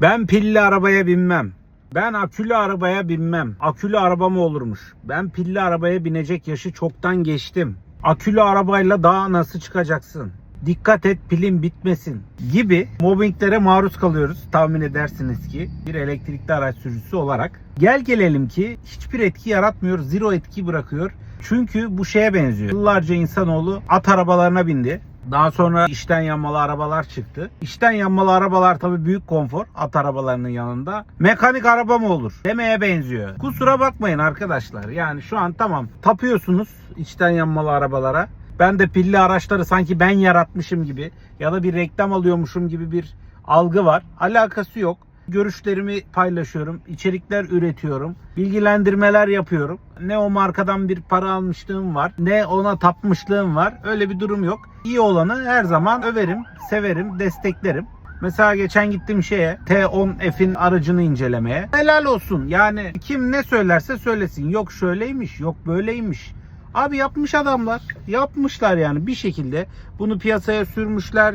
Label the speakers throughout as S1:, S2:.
S1: Ben pilli arabaya binmem. Ben akülü arabaya binmem. Akülü araba mı olurmuş? Ben pilli arabaya binecek yaşı çoktan geçtim. Akülü arabayla daha nasıl çıkacaksın? Dikkat et pilin bitmesin gibi mobbinglere maruz kalıyoruz tahmin edersiniz ki bir elektrikli araç sürücüsü olarak. Gel gelelim ki hiçbir etki yaratmıyor, zero etki bırakıyor. Çünkü bu şeye benziyor. Yıllarca insanoğlu at arabalarına bindi. Daha sonra içten yanmalı arabalar çıktı. İçten yanmalı arabalar tabii büyük konfor at arabalarının yanında. Mekanik araba mı olur? Demeye benziyor. Kusura bakmayın arkadaşlar. Yani şu an tamam tapıyorsunuz içten yanmalı arabalara. Ben de pilli araçları sanki ben yaratmışım gibi ya da bir reklam alıyormuşum gibi bir algı var. Alakası yok. Görüşlerimi paylaşıyorum, içerikler üretiyorum, bilgilendirmeler yapıyorum. Ne o markadan bir para almışlığım var, ne ona tapmışlığım var. Öyle bir durum yok. İyi olanı her zaman överim, severim, desteklerim. Mesela geçen gittim şeye T10F'in aracını incelemeye. Helal olsun. Yani kim ne söylerse söylesin. Yok şöyleymiş, yok böyleymiş. Abi yapmış adamlar. Yapmışlar yani bir şekilde. Bunu piyasaya sürmüşler.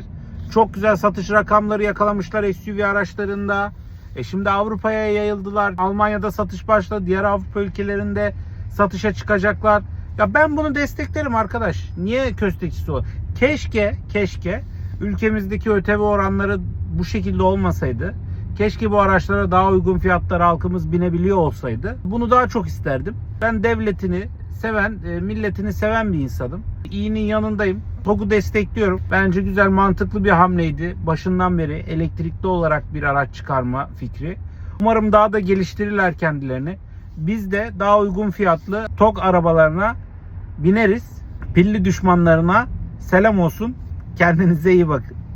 S1: Çok güzel satış rakamları yakalamışlar SUV araçlarında. E şimdi Avrupa'ya yayıldılar. Almanya'da satış başladı. Diğer Avrupa ülkelerinde satışa çıkacaklar. Ya ben bunu desteklerim arkadaş. Niye köstekçisi o? Keşke, keşke ülkemizdeki ÖTV oranları bu şekilde olmasaydı. Keşke bu araçlara daha uygun fiyatlara halkımız binebiliyor olsaydı. Bunu daha çok isterdim. Ben devletini seven, e, milletini seven bir insanım. İyinin yanındayım. TOG'u destekliyorum. Bence güzel, mantıklı bir hamleydi. Başından beri elektrikli olarak bir araç çıkarma fikri. Umarım daha da geliştirirler kendilerini. Biz de daha uygun fiyatlı TOG arabalarına bineriz. Pilli düşmanlarına selam olsun. Kendinize iyi bakın.